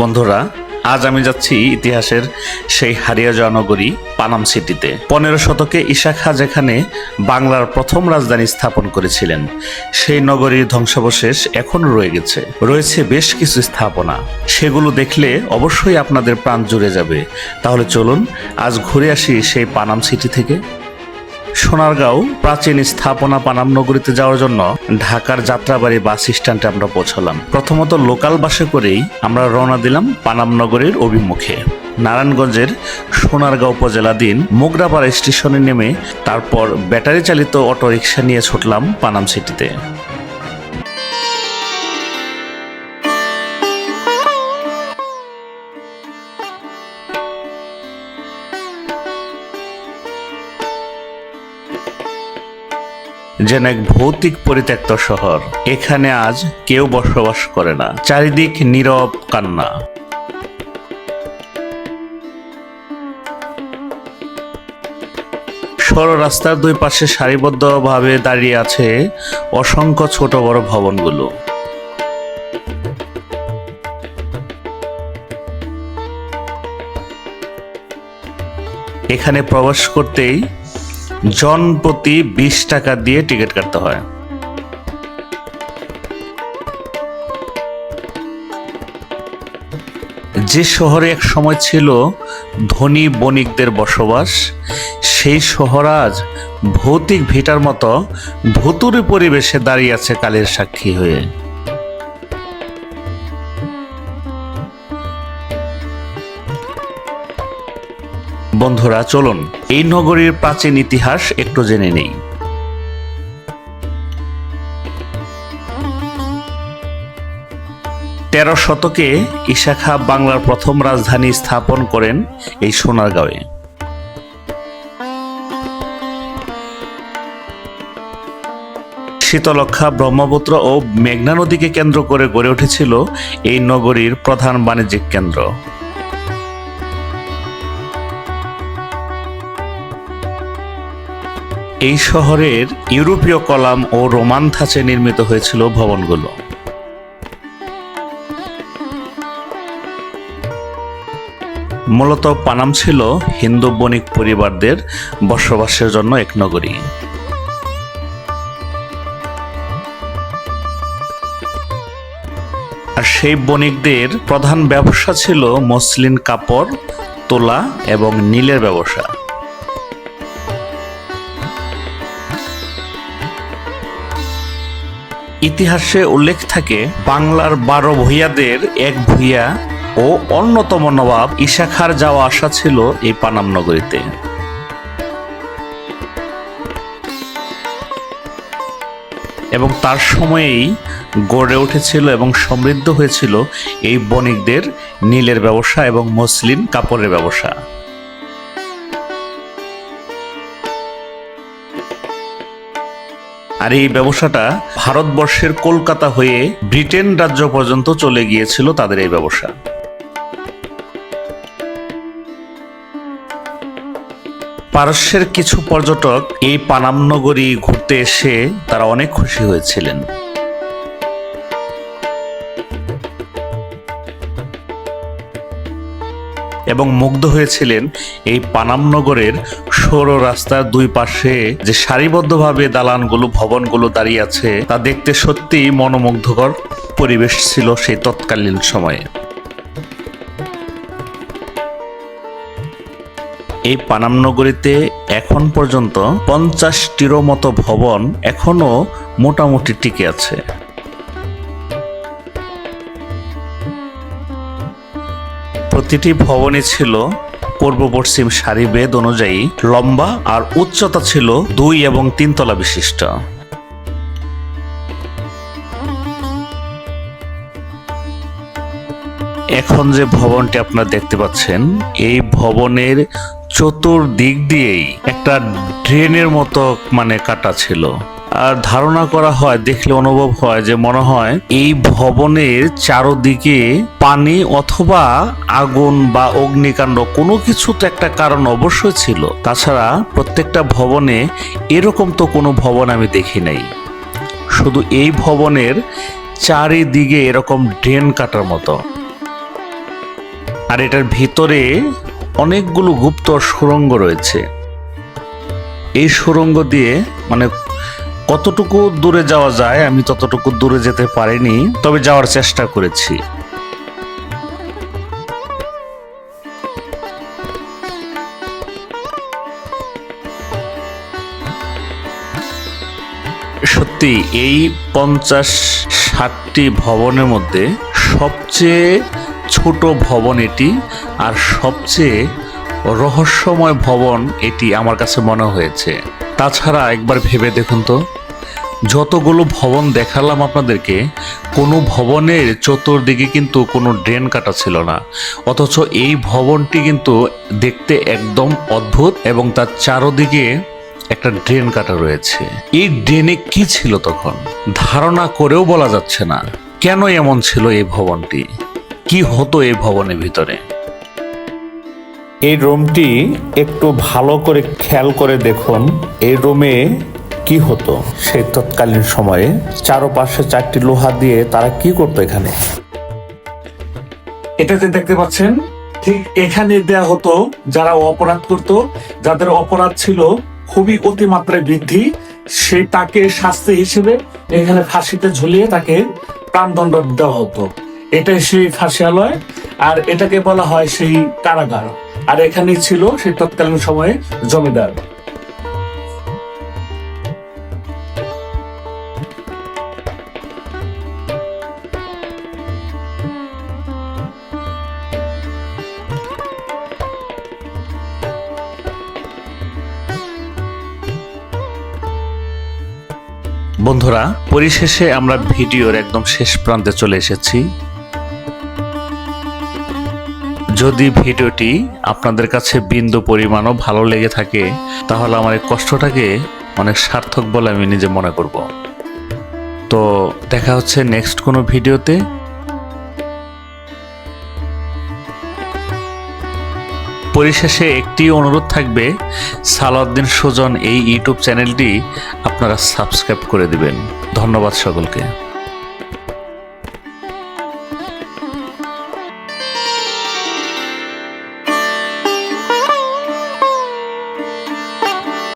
বন্ধুরা, আজ আমি যাচ্ছি ইতিহাসের সেই হারিয়া যাওয়া নগরী পানাম সিটিতে। পনেরো শতকে ঈশা খাঁ যেখানে বাংলার প্রথম রাজধানী স্থাপন করেছিলেন, সেই নগরীর ধ্বংসাবশেষ এখনও রয়ে গেছে। রয়েছে বেশ কিছু স্থাপনা। সেগুলো দেখলে অবশ্যই আপনাদের প্রাণ জুড়ে যাবে। তাহলে চলুন, আজ ঘুরে আসি সেই পানাম সিটি থেকে। সোনারগাঁও প্রাচীন স্থাপনা পানাম নগরীতে যাওয়ার জন্য ঢাকার যাত্রাবাড়ি বাস স্ট্যান্ডে আমরা পৌঁছলাম। প্রথমত লোকাল বাসে করেই আমরা রওনা দিলাম পানাম নগরীর অভিমুখে। নারায়ণগঞ্জের সোনারগাঁও উপজেলাধীন মোগরাপাড়া স্টেশনে নেমে তারপর ব্যাটারি চালিত অটোরিকশা নিয়ে ছুটলাম পানাম সিটিতে। যেন এক ভৌতিক পরিত্যক্ত শহর। এখানে আজ কেউ বসবাস করে না। চারিদিক নীরব কান্না। সরু রাস্তার দুই পাশে সারিবদ্ধভাবে দাঁড়িয়ে আছে অসংখ্য ছোট বড় ভবনগুলো। এখানে প্রবেশ করতেই জন প্রতি বিশ টাকা দিয়ে টিকিট কাটতে হয়। যে শহরে এক সময় ছিল ধনী বণিকদের বসবাস, সেই শহর আজ ভৌতিক ভিটার মতো ভুতুরি পরিবেশে দাঁড়িয়ে আছে কালের সাক্ষী হয়ে। বন্ধুরা, চলুন। এই নগরীর প্রাচীন ইতিহাস একটু জেনে নেই। তেরো শতকে ইশাখা বাংলার প্রথম রাজধানী স্থাপন করেন এই সোনারগাঁওয়ে। শীতলক্ষা ব্রহ্মপুত্র ও মেঘনা নদীকে কেন্দ্র করে গড়ে উঠেছিল এই নগরীর প্রধান বাণিজ্যিক কেন্দ্র। এই শহরের ইউরোপীয় কলাম ও রোমান ধাঁচে নির্মিত হয়েছিল ভবনগুলো। মূলত পানাম ছিল হিন্দু বণিক পরিবারদের বসবাসের জন্য এক নগরী। আর সেই বণিকদের প্রধান ব্যবসা ছিল মসলিন কাপড়, তোলা এবং নীলের ব্যবসা। ইতিহাসে উল্লেখ থাকে, বাংলার বারো ভূঁইয়াদের এক ভূঁইয়া ও অন্যতম নবাব ইশাখার যাওয়া আসা ছিল এই পানাম নগরীতে। এবং তার সময়েই গড়ে উঠেছিল এবং সমৃদ্ধ হয়েছিল এই বণিকদের নীলের ব্যবসা এবং মসলিন কাপড়ের ব্যবসা। আর এই ব্যবসাটা ভারতবর্ষের কলকাতা হয়ে ব্রিটেন রাজ্য পর্যন্ত চলে গিয়েছিল তাদের এই ব্যবসা। পারস্যের কিছু পর্যটক এই পানাম নগরী ঘুরতে এসে তারা অনেক খুশি হয়েছিলেন। এবং মুগ্ধ হয়েছিলেন এই পানাম নগরের সৌর রাস্তার দুই পাশে যে সারিবদ্ধভাবে দালানগুলো, ভবনগুলো দাঁড়িয়ে আছে, তা দেখতে সত্যিই মনোমুগ্ধকর পরিবেশ ছিল সেই তৎকালীন সময়ে। এই পানাম নগরীতে এখন পর্যন্ত পঞ্চাশটিরও মতো ভবন এখনও মোটামুটি টিকে আছে। প্রতিটি ভবনে ছিল পূর্ব পশ্চিম সারি বেদ অনুযায়ী লম্বা আর উচ্চতা ছিল দুই এবং তিনতলা বিশিষ্ট। এখন যে ভবনটি আপনারা দেখতে পাচ্ছেন, এই ভবনের চতুর্দিক দিয়েই একটা ড্রেনের মতো মানে কাটা ছিল। আর ধারণা করা হয়, দেখলে অনুভব হয় যে মনে হয় এই ভবনের চারদিকে পানি অথবা আগুন বা অগ্নিকাণ্ড কোনো কিছু তো একটা কারণ অবশ্যই ছিল। তাছাড়া প্রত্যেকটা ভবনে এরকম তো কোনো ভবন আমি দেখি নাই। শুধু এই ভবনের চারিদিকে এরকম ড্রেন কাটার মতো। আর এটার ভিতরে অনেকগুলো গুপ্ত সুরঙ্গ রয়েছে। এই সুরঙ্গ দিয়ে মানে কতটুকু দূরে যাওয়া যায় আমি ততটুকু দূরে যেতে পারিনি, তবে যাওয়ার চেষ্টা করেছি। সত্যি, এই পঞ্চাশ ষাটটি ভবনের মধ্যে সবচেয়ে ছোট ভবন এটি, আর সবচেয়ে রহস্যময় ভবন এটি আমার কাছে মনে হয়েছে। তাছাড়া একবার ভেবে দেখুন তো। যতগুলো ভবন দেখালাম আপনাদেরকে, কোনো ভবনের চতুর্দিকে কিন্তু কোনো ড্রেন কাটা ছিল না। অথচ এই ভবনটি কিন্তু দেখতে একদম অদ্ভুত এবং তার চারোদিকে একটা ড্রেন কাটা রয়েছে। এই ড্রেনে কি ছিল তখন? ধারণা করেও বলা যাচ্ছে না। কেন এমন ছিল এই ভবনটি? কি হতো এই ভবনের ভিতরে? এই রুমটি একটু ভালো করে খেয়াল করে দেখুন। এই রুমে কি হতো? সেই তৎকালীন সময়ে চারপাশে চারটি লোহা দিয়ে তারা কি করতো এখানে? এটাতে দেখতে পাচ্ছেন, ঠিক এখানে দেয়া হতো যারা অপরাধ করত, যাদের অপরাধ ছিল খুবই অতিমাত্রায় বৃদ্ধি, সেই তাকে শাস্তি হিসেবে এখানে ফাঁসিতে ঝুলিয়ে তাকে প্রাণদণ্ড দেওয়া হতো। এটাই সেই ফাঁসিয়ালয়, আর এটাকে বলা হয় সেই কারাগার। আর এখানেই ছিল সেই তৎকালীন সময়ে জমিদার। বন্ধুরা, পরিশেষে আমরা ভিডিওর একদম শেষ প্রান্তে চলে এসেছি। যদি ভিডিওটি আপনাদের কাছে বিন্দু পরিমাণও ভালো লেগে থাকে, তাহলে আমার এই কষ্টটাকে অনেক সার্থক বলে আমি নিজে মনে করব। তো দেখা হচ্ছে নেক্সট কোনো ভিডিওতে। পরিশেষে একটি অনুরোধ থাকবে। সালাউদ্দিন সুজন এই ইউটিউব চ্যানেলটি আপনারা সাবস্ক্রাইব করে দিবেন। ধন্যবাদ সকলকে।